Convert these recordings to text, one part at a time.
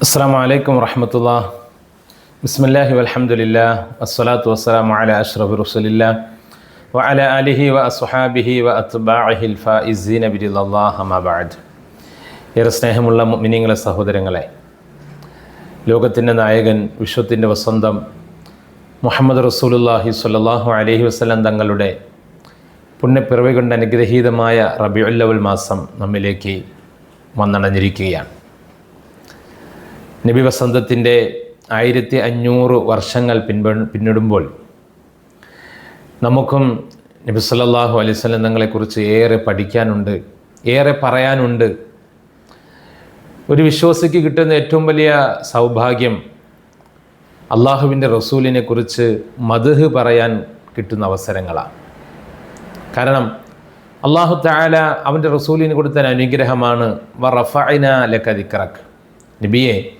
അസ്സാം വലൈക്കും വറഹമത്തുള്ള. ബിസ്മില്ലാഹി വലഹമുല്ല അസ്സലാത്തു വസ്സലാം അല അഷ്റഫ് റസുലില്ല വ അല അലിഹി വ അസ്ഹാബിഹി വ അത്ബാഹിൽ ഫായിസീന ബിരില്ലാഹ് അമാബാദ് ഏറെ സ്നേഹമുള്ള മിനിങ്ങളെ സഹോദരങ്ങളെ ലോകത്തിന്റെ നായകൻ വിശ്വത്തിന്റെ വസന്തം മുഹമ്മദ് റസൂലുല്ലാഹി സ്വല്ലല്ലാഹു അലഹി വസ്ലം തങ്ങളുടെ പുണ്യപ്പിറവി കൊണ്ട് അനുഗ്രഹീതമായ റബിയുല്ലവൽ മാസം നമ്മിലേക്ക് വന്നണഞ്ഞിരിക്കുകയാണ് നബി വസന്തത്തിന്റെ ആയിരത്തി അഞ്ഞൂറ് വർഷങ്ങൾ പിൻപ പിന്നിടുമ്പോൾ നമുക്കും നബി സല്ലാഹു അലൈഹി വസല്ലം തങ്ങളെക്കുറിച്ച് ഏറെ പഠിക്കാനുണ്ട് ഏറെ പറയാനുണ്ട്. ഒരു വിശ്വാസിക്ക് കിട്ടുന്ന ഏറ്റവും വലിയ സൗഭാഗ്യം അള്ളാഹുവിന്റെ റസൂലിനെ കുറിച്ച് മധുഹ് പറയാൻ കിട്ടുന്ന അവസരങ്ങളാണ്. കാരണം അള്ളാഹു താല അവന്റെ റസൂലിന് കൊടുത്ത അനുഗ്രഹമാണ് വ റഫൈന ലക്കതിക്കറക്ക് നബിയെ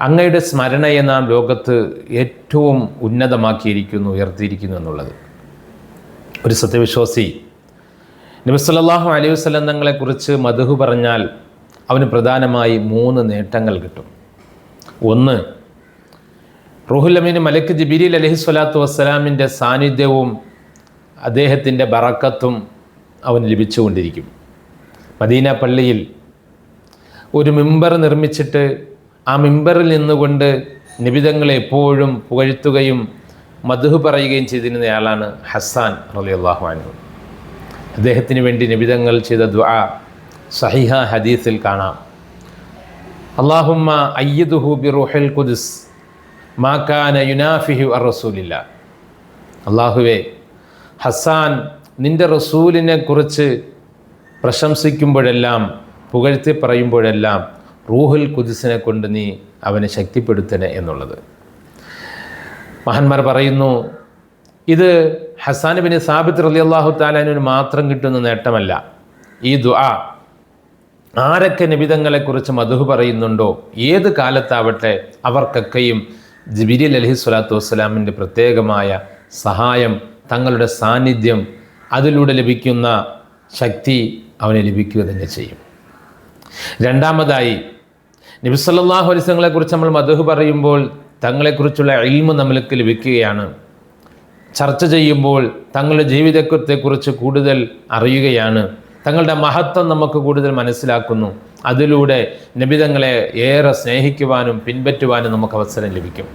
അങ്ങയുടെ സ്മരണയെ നാം ലോകത്ത് ഏറ്റവും ഉന്നതമാക്കിയിരിക്കുന്നു ഉയർത്തിയിരിക്കുന്നു എന്നുള്ളത്. ഒരു സത്യവിശ്വാസി നബിസ്വല്ലാഹു അലൈഹി വസ്ലം തങ്ങളെക്കുറിച്ച് മധുഹു പറഞ്ഞാൽ അവന് പ്രധാനമായി മൂന്ന് നേട്ടങ്ങൾ കിട്ടും. ഒന്ന് റുഹുലമീന് മലക്ക് ജിബിരിൽ അലഹി സ്വലാത്തു വസ്സലാമിന്റെ സാന്നിധ്യവും അദ്ദേഹത്തിന്റെ ബറക്കത്തും അവന് ലഭിച്ചുകൊണ്ടിരിക്കും. മദീന പള്ളിയിൽ ഒരു മിമ്പർ നിർമ്മിച്ചിട്ട് ആ മിമ്പറിൽ നിന്നുകൊണ്ട് നിബിതങ്ങളെ എപ്പോഴും പുകഴ്ത്തുകയും മധു പറയുകയും ചെയ്തിരുന്നയാളാണ് ഹസാൻ റലിയല്ലാഹു അൻഹു. അദ്ദേഹത്തിന് വേണ്ടി നിബിതങ്ങൾ ചെയ്ത ദ്വാ സഹിഹ ഹദീസിൽ കാണാം. അള്ളാഹുമ്മ അയ്യദുഹു ബി റുഹൽ ഖുദ്സ് മാക്കാന യുനാഫിഹു അർ റസൂലില്ല. അള്ളാഹുവേ ഹസാൻ നിന്റെ റസൂലിനെ കുറിച്ച് പ്രശംസിക്കുമ്പോഴെല്ലാം പുകഴ്ത്തി പറയുമ്പോഴെല്ലാം റൂഹുൽ കുദിസിനെ കൊണ്ട് നീ അവനെ ശക്തിപ്പെടുത്തണേ എന്നുള്ളത്. മഹാന്മാർ പറയുന്നു ഇത് ഹസാൻ ബിൻ സാബിത്ത് റലി അള്ളാഹു താലാനു മാത്രം കിട്ടുന്ന നേട്ടമല്ല. ഈ ദുആ ആരൊക്കെ നിബിതങ്ങളെക്കുറിച്ച് മധു പറയുന്നുണ്ടോ ഏത് കാലത്താവട്ടെ അവർക്കൊക്കെയും ജിബിരിൽ അലഹി സ്വലാത്തു വസ്സലാമിന്റെ പ്രത്യേകമായ സഹായം തങ്ങളുടെ സാന്നിധ്യം അതിലൂടെ ലഭിക്കുന്ന ശക്തി അവന് ലഭിക്കുക തന്നെ ചെയ്യും. രണ്ടാമതായി നബിസല്ലാഹു അലിസങ്ങളെ കുറിച്ച് നമ്മൾ മധു പറയുമ്പോൾ തങ്ങളെക്കുറിച്ചുള്ള ഇൽമ നമ്മൾക്ക് ലഭിക്കുകയാണ്. ചർച്ച ചെയ്യുമ്പോൾ തങ്ങളുടെ ജീവിതത്തെക്കുറിച്ച് കൂടുതൽ അറിയുകയാണ്. തങ്ങളുടെ മഹത്വം നമുക്ക് കൂടുതൽ മനസ്സിലാക്കുന്നു. അതിലൂടെ നബിതങ്ങളെ ഏറെ സ്നേഹിക്കുവാനും പിൻപറ്റുവാനും നമുക്ക് അവസരം ലഭിക്കും.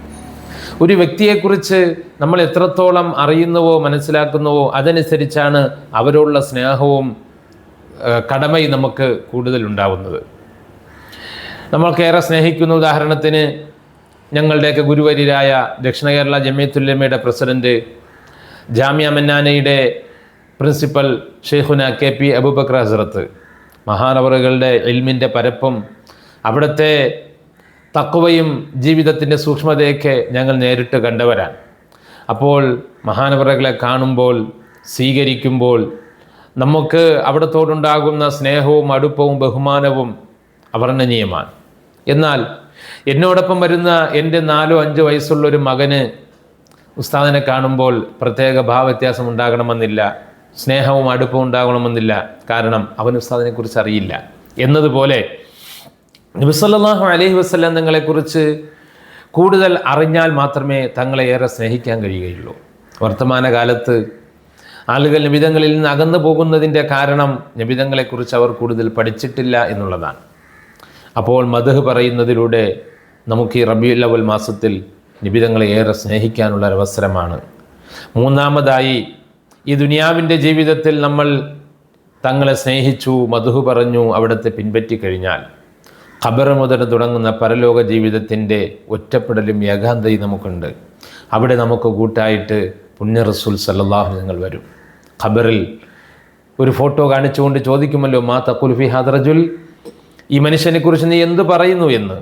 ഒരു വ്യക്തിയെക്കുറിച്ച് നമ്മൾ എത്രത്തോളം അറിയുന്നുവോ മനസ്സിലാക്കുന്നുവോ അതനുസരിച്ചാണ് അവരോടുള്ള സ്നേഹവും കടമയും നമുക്ക് കൂടുതൽ ഉണ്ടാവുന്നത്. നമ്മൾക്കേറെ സ്നേഹിക്കുന്ന ഉദാഹരണത്തിന് ഞങ്ങളുടെയൊക്കെ ഗുരുവര്യരായ ദക്ഷിണ കേരള ജമിയത്തുല്ലമയുടെ പ്രസിഡന്റ് ജാമ്യ മന്നാനയുടെ principal Shaikhuna K P Abubakar Hazrat. മഹാനവറുകളുടെ എൽമിന്റെ പരപ്പും അവിടുത്തെ തക്കവയും ജീവിതത്തിന്റെ സൂക്ഷ്മതയൊക്കെ ഞങ്ങൾ നേരിട്ട് കണ്ടവരാണ്. അപ്പോൾ മഹാനവറുകളെ കാണുമ്പോൾ സ്വീകരിക്കുമ്പോൾ നമുക്ക് അവിടത്തോടുണ്ടാകുന്ന സ്നേഹവും അടുപ്പവും ബഹുമാനവും അവർണനീയമാണ്. എന്നാൽ എന്നോടൊപ്പം വരുന്ന എന്റെ നാലോ അഞ്ചോ വയസ്സുള്ള ഒരു മകന് ഉസ്താദിനെ കാണുമ്പോൾ പ്രത്യേക ഭാവവ്യത്യാസം ഉണ്ടാകണമെന്നില്ല സ്നേഹവും അടുപ്പവും ഉണ്ടാകണമെന്നില്ല. കാരണം അവൻ ഉസ്താദിനെ കുറിച്ച് അറിയില്ല. എന്നതുപോലെ നബിസല്ലാഹു അലഹി വസ്ലാം നിങ്ങളെക്കുറിച്ച് കൂടുതൽ അറിഞ്ഞാൽ മാത്രമേ തങ്ങളെ ഏറെ സ്നേഹിക്കാൻ കഴിയുകയുള്ളൂ. വർത്തമാനകാലത്ത് ആളുകൾ നിബിതങ്ങളിൽ നിന്ന് അകന്നു പോകുന്നതിന്റെ കാരണം നിബിതങ്ങളെക്കുറിച്ച് അവർ കൂടുതൽ പഠിച്ചിട്ടില്ല എന്നുള്ളതാണ്. അപ്പോൾ മധു പറയുന്നതിലൂടെ നമുക്ക് ഈ റബിയുൽ അവൽ മാസത്തിൽ നിബിതങ്ങളെ ഏറെ സ്നേഹിക്കാനുള്ള ഒരു അവസരമാണ്. മൂന്നാമതായി ഈ ദുനിയാവിന്റെ ജീവിതത്തിൽ നമ്മൾ തങ്ങളെ സ്നേഹിച്ചു മധു പറഞ്ഞു അവിടുത്തെ പിൻപറ്റി കഴിഞ്ഞാൽ ഖബർ മുതൽ തുടങ്ങുന്ന പരലോക ജീവിതത്തിന്റെ ഒറ്റപ്പെടലും ഏകാന്തയും നമുക്കുണ്ട്. അവിടെ നമുക്ക് കൂട്ടായിട്ട് പുണ്യ റസൂൽ സല്ലാഹു നിങ്ങൾ വരും. ഖബറിൽ ഒരു ഫോട്ടോ കാണിച്ചുകൊണ്ട് ചോദിക്കുമല്ലോ മാ തക്കുൽഫി ഹാദറജുൽ ഈ മനുഷ്യനെക്കുറിച്ച് നീ എന്ത് പറയുന്നു എന്ന്?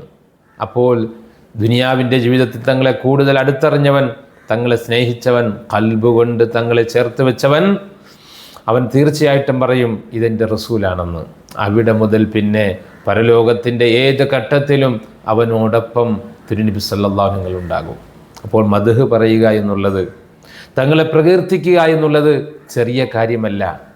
അപ്പോൾ ദുനിയാവിന്റെ ജീവിതത്തിൽ തങ്ങളെ കൂടുതൽ അടുത്തറിഞ്ഞവൻ തങ്ങളെ സ്നേഹിച്ചവൻ കൽബുകൊണ്ട് തങ്ങളെ ചേർത്ത് വെച്ചവൻ അവൻ തീർച്ചയായിട്ടും പറയും ഇതെന്റെ റസൂലാണെന്ന്. അവിടെ മുതൽ പിന്നെ പരലോകത്തിന്റെ ഏത് ഘട്ടത്തിലും അവനോടൊപ്പം തിരുനബി സല്ലാഹുങ്ങൾ ഉണ്ടാകും. അപ്പോൾ മധുഹ് പറയുക എന്നുള്ളത് തങ്ങളെ പ്രകീർത്തിക്കുക എന്നുള്ളത് ചെറിയ കാര്യമല്ല.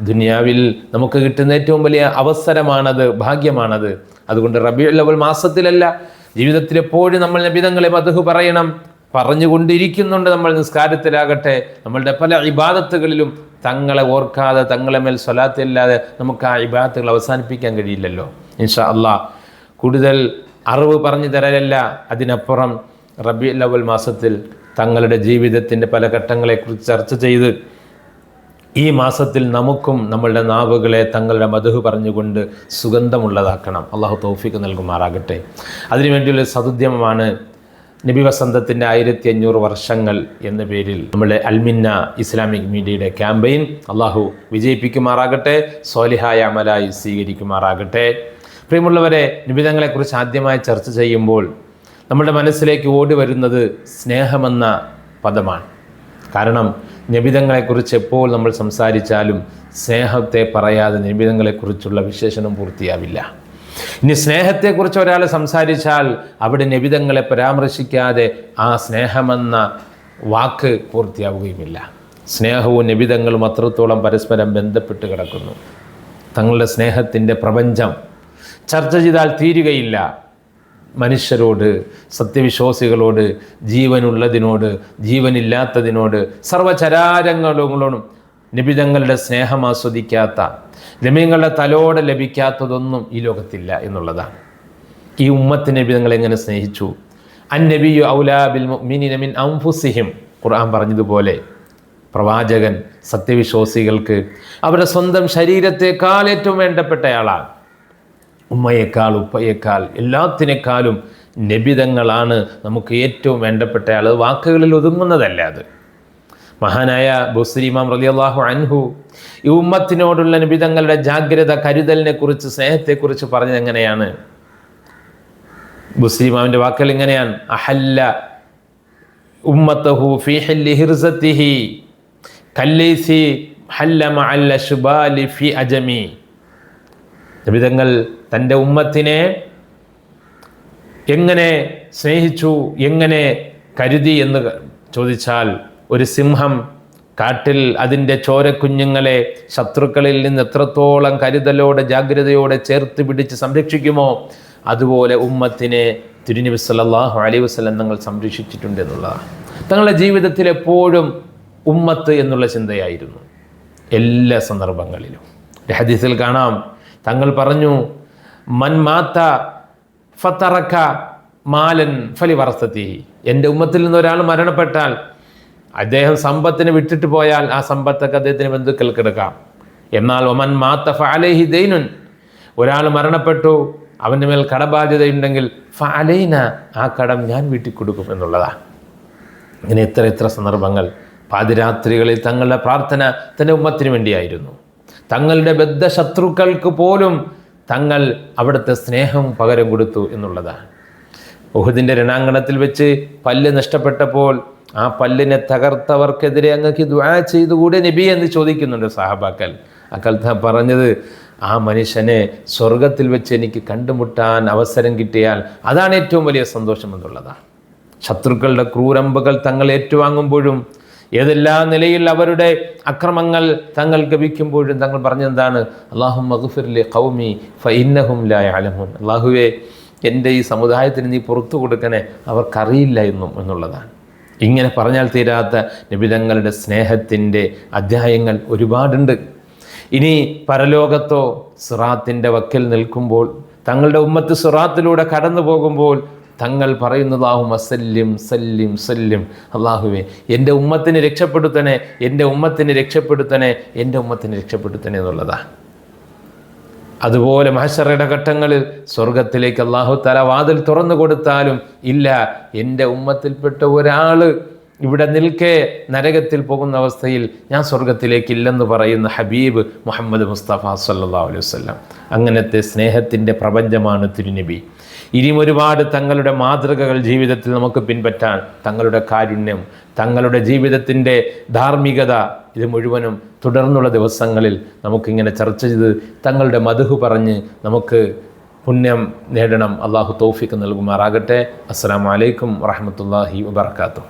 ദുനിയാവിൽ നമുക്ക് കിട്ടുന്ന ഏറ്റവും വലിയ അവസരമാണത് ഭാഗ്യമാണത്. അതുകൊണ്ട് റബി അവൽ മാസത്തിലല്ല ജീവിതത്തിൽ എപ്പോഴും നമ്മൾ നബിതങ്ങളെ മധു പറയണം. പറഞ്ഞുകൊണ്ടിരിക്കുന്നുണ്ട് നമ്മൾ നിസ്കാരത്തിലാകട്ടെ. നമ്മളുടെ പല ഇബാദത്തുകളിലും തങ്ങളെ ഓർക്കാതെ തങ്ങളെ മേൽ സ്വലാത്തില്ലാതെ നമുക്ക് ആ ഇബാദത്തുകൾ അവസാനിപ്പിക്കാൻ കഴിയില്ലല്ലോ. ഇൻഷാ അള്ളാ കൂടുതൽ അറിവ് പറഞ്ഞു തരലല്ല. അതിനപ്പുറം റബി ലവൽ മാസത്തിൽ തങ്ങളുടെ ജീവിതത്തിന്റെ പല ഘട്ടങ്ങളെക്കുറിച്ച് ചർച്ച ചെയ്ത് ഈ മാസത്തിൽ നമുക്കും നമ്മളുടെ നാവുകളെ തങ്ങളുടെ മധു പറഞ്ഞുകൊണ്ട് സുഗന്ധമുള്ളതാക്കണം. അള്ളാഹു തോഫിക്ക് നൽകുമാറാകട്ടെ. അതിനുവേണ്ടിയുള്ള സതുദ്യമമാണ് നബി വസന്തത്തിന്റെ ആയിരത്തി അഞ്ഞൂറ് വർഷങ്ങൾ എന്ന പേരിൽ നമ്മുടെ അൽമിന്ന ഇസ്ലാമിക് മീഡിയയുടെ ക്യാമ്പയിൻ അള്ളാഹു വിജയിപ്പിക്കുമാറാകട്ടെ സോലിഹായ അമലായി സ്വീകരിക്കുമാറാകട്ടെ. പ്രിയമുള്ളവരെ നിബിതങ്ങളെക്കുറിച്ച് ആദ്യമായി ചർച്ച ചെയ്യുമ്പോൾ നമ്മുടെ മനസ്സിലേക്ക് ഓടി വരുന്നത് സ്നേഹമെന്ന പദമാണ്. കാരണം നിബിതങ്ങളെക്കുറിച്ച് എപ്പോൾ നമ്മൾ സംസാരിച്ചാലും സ്നേഹത്തെ പറയാതെ നിബിതങ്ങളെക്കുറിച്ചുള്ള വിശേഷണം പൂർത്തിയാവില്ല. ഇനി സ്നേഹത്തെക്കുറിച്ച് ഒരാൾ സംസാരിച്ചാൽ അവിടെ നിബിതങ്ങളെ പരാമർശിക്കാതെ ആ സ്നേഹമെന്ന വാക്ക് പൂർത്തിയാവുകയുമില്ല. സ്നേഹവും നിബിതങ്ങളും അത്രത്തോളം പരസ്പരം ബന്ധപ്പെട്ട് കിടക്കുന്നു. തങ്ങളുടെ സ്നേഹത്തിന്റെ പ്രപഞ്ചം ചർച്ച ചെയ്താൽ തീരുകയില്ല. മനുഷ്യരോട് സത്യവിശ്വാസികളോട് ജീവനുള്ളതിനോട് ജീവനില്ലാത്തതിനോട് സർവചരാരങ്ങളോടും നിബിതങ്ങളുടെ സ്നേഹം ആസ്വദിക്കാത്ത രമ്യങ്ങളുടെ തലോടെ ലഭിക്കാത്തതൊന്നും ഈ ലോകത്തില്ല എന്നുള്ളതാണ്. ഈ ഉമ്മത്ത് നബിതങ്ങൾ എങ്ങനെ സ്നേഹിച്ചു? അൻ നബിയു ഔലാബിൽ മിനിനമിൻ അംഫുസിഹിം ഖുർആൻ പറഞ്ഞതുപോലെ പ്രവാചകൻ സത്യവിശ്വാസികൾക്ക് അവരുടെ സ്വന്തം ശരീരത്തെക്കാൾ ഏറ്റവും വേണ്ടപ്പെട്ടയാളാണ്. ഉമ്മയേക്കാൾ ഉപ്പയേക്കാൾ എല്ലാത്തിനേക്കാളും നബിതങ്ങളാണ് നമുക്ക് ഏറ്റവും വേണ്ടപ്പെട്ടയാൾ അത് വാക്കുകളിൽ ഒതുങ്ങുന്നതല്ല അത്. മഹാനായ ബുസ്ലിമാം റലിയല്ലാഹു അൻഹു ഈ ഉമ്മത്തിനോടുള്ള നിബിതങ്ങളുടെ ജാഗ്രത കരുതലിനെ കുറിച്ച് സ്നേഹത്തെക്കുറിച്ച് പറഞ്ഞത് എങ്ങനെയാണ്? ബുസ്ലിമാമിന്റെ വാക്കുകൾ ഇങ്ങനെയാണ് അഹല്ല ഉമ്മത്തഹു ഫിഹല്ലിഹിർസത്തിഹി ഹല്ലി ഹിർസത്തിഹി കല്ലൈസി ഹല്ല മഅല്ല ശുബാലി ഫി അജമി. നിബിതങ്ങൾ തന്റെ ഉമ്മത്തിനെ എങ്ങനെ സ്നേഹിച്ചു എങ്ങനെ കരുതി എന്ന് ചോദിച്ചാൽ ഒരു സിംഹം കാട്ടിൽ അതിന്റെ ചോരക്കുഞ്ഞുങ്ങളെ ശത്രുക്കളിൽ നിന്ന് എത്രത്തോളം കരുതലോടെ ജാഗ്രതയോടെ ചേർത്ത് പിടിച്ച് സംരക്ഷിക്കുമോ അതുപോലെ ഉമ്മത്തിനെ തിരുനബി സല്ലല്ലാഹു അലൈഹി വസല്ലം തങ്ങൾ സംരക്ഷിച്ചിട്ടുണ്ട് എന്നുള്ളതാണ്. തങ്ങളുടെ ജീവിതത്തിൽ എപ്പോഴും ഉമ്മത്ത് എന്നുള്ള ചിന്തയായിരുന്നു. എല്ലാ സന്ദർഭങ്ങളിലും. ഹദീസിൽ കാണാം. തങ്ങൾ പറഞ്ഞു മൻ മാത്ത ഫത്തറക്ക മാലൻ ഫലി വറസത്തി എന്റെ ഉമ്മത്തിൽ നിന്ന് ഒരാൾ മരണപ്പെട്ടാൽ അദ്ദേഹം സമ്പത്തിന് വിട്ടിട്ട് പോയാൽ ആ സമ്പത്തൊക്കെ അദ്ദേഹത്തിന് ബന്ധുക്കൾക്ക് എടുക്കാം. എന്നാൽ ഒമൻ മാത്ത ഫാലേഹി ദൈനുൻ ഒരാൾ മരണപ്പെട്ടു അവന്റെ മേൽ കടബാധ്യതയുണ്ടെങ്കിൽ ഫാലൈന ആ കടം ഞാൻ വീട്ടിൽ കൊടുക്കും എന്നുള്ളതാണ് ഇങ്ങനെ ഇത്ര ഇത്ര സന്ദർഭങ്ങൾ പാതിരാത്രികളിൽ തങ്ങളുടെ പ്രാർത്ഥന തന്റെ ഉമ്മത്തിന് വേണ്ടിയായിരുന്നു. തങ്ങളുടെ ബദ്ധ ശത്രുക്കൾക്ക് പോലും തങ്ങൾ അവിടുത്തെ സ്നേഹം പകരം കൊടുത്തു എന്നുള്ളതാണ്. ഉഹുദിന്റെ രണാങ്കണത്തിൽ വെച്ച് പല്ല് നഷ്ടപ്പെട്ടപ്പോൾ ആ പല്ലിനെ തകർത്തവർക്കെതിരെ അങ്ങക്ക് ദ്വാ ചെയ്തുകൂടെ നബി എന്ന് ചോദിക്കുന്നുണ്ട് സാഹബാക്കൽ ത പറഞ്ഞത് ആ മനുഷ്യനെ സ്വർഗത്തിൽ വെച്ച് എനിക്ക് കണ്ടുമുട്ടാൻ അവസരം കിട്ടിയാൽ അതാണ് ഏറ്റവും വലിയ സന്തോഷം എന്നുള്ളതാണ്. ശത്രുക്കളുടെ ക്രൂരമ്പകൾ തങ്ങൾ ഏറ്റുവാങ്ങുമ്പോഴും ഏതെല്ലാം നിലയിൽ അവരുടെ അക്രമങ്ങൾ തങ്ങൾ ഗവിക്കുമ്പോഴും തങ്ങൾ പറഞ്ഞെന്താണ്? അള്ളാഹു മഹുഫിറിലെ കൗമി ഫൈന്നഹും ലായ അലമുൻ അള്ളാഹുവെ എന്റെ ഈ സമുദായത്തിന് നീ പുറത്തു കൊടുക്കണേ അവർക്കറിയില്ല എന്നും എന്നുള്ളതാണ്. ഇങ്ങനെ പറഞ്ഞാൽ തീരാത്ത നിബിതങ്ങളുടെ സ്നേഹത്തിന്റെ അധ്യായങ്ങൾ ഒരുപാടുണ്ട്. ഇനി പരലോകത്തോ സിറാത്തിന്റെ വക്കിൽ നിൽക്കുമ്പോൾ തങ്ങളുടെ ഉമ്മത്ത് സിറാത്തിലൂടെ കടന്നു പോകുമ്പോൾ തങ്ങൾ പറയുന്നതാഹു മസല്യം സല്യം സല്യം അള്ളാഹുവേ എന്റെ ഉമ്മത്തിനെ രക്ഷപ്പെടുത്തണേ എന്റെ ഉമ്മത്തിനെ രക്ഷപ്പെടുത്തണേ എന്റെ ഉമ്മത്തിനെ രക്ഷപ്പെടുത്തണേ എന്നുള്ളതാണ് അതുപോലെ മഹശറയുടെ ഘട്ടങ്ങളിൽ സ്വർഗത്തിലേക്ക് അള്ളാഹു തല വാതിൽ തുറന്നു കൊടുത്താലും ഇല്ല എന്റെ ഉമ്മത്തിൽപ്പെട്ട ഒരാൾ ഇവിടെ നിൽക്കെ നരകത്തിൽ പോകുന്ന അവസ്ഥയിൽ ഞാൻ സ്വർഗത്തിലേക്ക് ഇല്ലെന്ന് പറയുന്ന ഹബീബ് മുഹമ്മദ് മുസ്തഫ സല്ലാ അലൈഹി വസ്ലം അങ്ങനത്തെ സ്നേഹത്തിന്റെ പ്രപഞ്ചമാണ് തിരുനബി. ഇനിയും ഒരുപാട് തങ്ങളുടെ മാതൃകകൾ ജീവിതത്തിൽ നമുക്ക് പിൻപറ്റാൻ തങ്ങളുടെ കാരുണ്യം തങ്ങളുടെ ജീവിതത്തിന്റെ ധാർമ്മികത ഇത് മുഴുവനും തുടർന്നുള്ള ദിവസങ്ങളിൽ നമുക്കിങ്ങനെ ചർച്ച ചെയ്ത് തങ്ങളുടെ മധുഹു പറഞ്ഞ് നമുക്ക് പുണ്യം നേടണം. അള്ളാഹു തോഫിക്ക് നൽകുമാറാകട്ടെ. അസ്സാം വലൈക്കും വാഹമത്തല്ലാഹി വാത്തു